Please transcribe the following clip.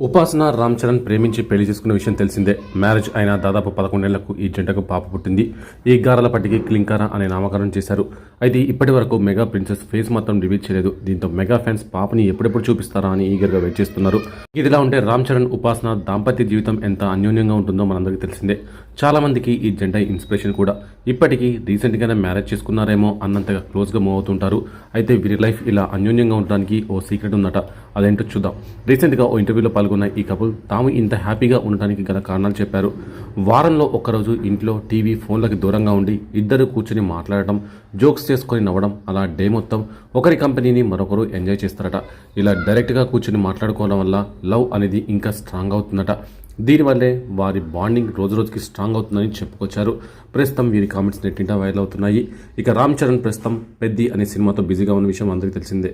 ఉపాసన రామ్ చరణ్ ప్రేమించి పెళ్ళి చేసుకున్న విషయం తెలిసిందే. మ్యారేజ్ అయిన దాదాపు పదకొండేళ్ళకు ఈ జంటకు పాప పుట్టింది. ఈ గారల పట్టికి క్లింకార అనే నామకరణం చేశారు. అయితే ఇప్పటి వరకు మెగా ప్రిన్సెస్ ఫేస్ మాత్రం రివీల్ చేయలేదు. దీంతో మెగా ఫ్యాన్స్ పాపని ఎప్పుడెప్పుడు చూపిస్తారా అని ఈగర్గా వెయిట్ చేస్తున్నారు. ఇదిలా ఉంటే రామ్ చరణ్ ఉపాసన దాంపత్య జీవితం ఎంత అన్యోన్యంగా ఉంటుందో మనందరికీ తెలిసిందే. చాలా మందికి ఈ జంట ఇన్స్పిరేషన్ కూడా. ఇప్పటికీ రీసెంట్గానే మ్యారేజ్ చేసుకున్నారేమో అన్నంతగా క్లోజ్గా మూవ్ అవుతుంటారు. అయితే వీరి లైఫ్ ఇలా అన్యోన్యంగా ఉండడానికి ఓ సీక్రెట్ ఉందట. అదేంటో చూద్దాం. రీసెంట్గా ఓ ఇంటర్వ్యూలో పాల్గొన్న ఈ కపుల్ తాము ఇంత హ్యాపీగా ఉండడానికి గల కారణాలు చెప్పారు. వారంలో ఒక్కరోజు ఇంట్లో టీవీ ఫోన్లకి దూరంగా ఉండి ఇద్దరు కూర్చుని మాట్లాడటం జోక్స్ చేసుకొని నవ్వడం అలా డే మొత్తం ఒకరి కంపెనీని మరొకరు ఎంజాయ్ చేస్తారట. ఇలా డైరెక్ట్గా కూర్చుని మాట్లాడుకోవడం వల్ల లవ్ అనేది ఇంకా స్ట్రాంగ్ అవుతుందట. దీనివల్లే వారి బాండింగ్ రోజు రోజుకి స్ట్రాంగ్ అవుతుందని చెప్పుకొచ్చారు. ప్రస్తుతం వీరి కామెంట్స్ నెట్టింటా వైరల్ అవుతున్నాయి. ఇక రామ్ చరణ్ ప్రస్తుతం పెద్ది అనే సినిమాతో బిజీగా ఉన్న విషయం అందరికీ తెలిసిందే.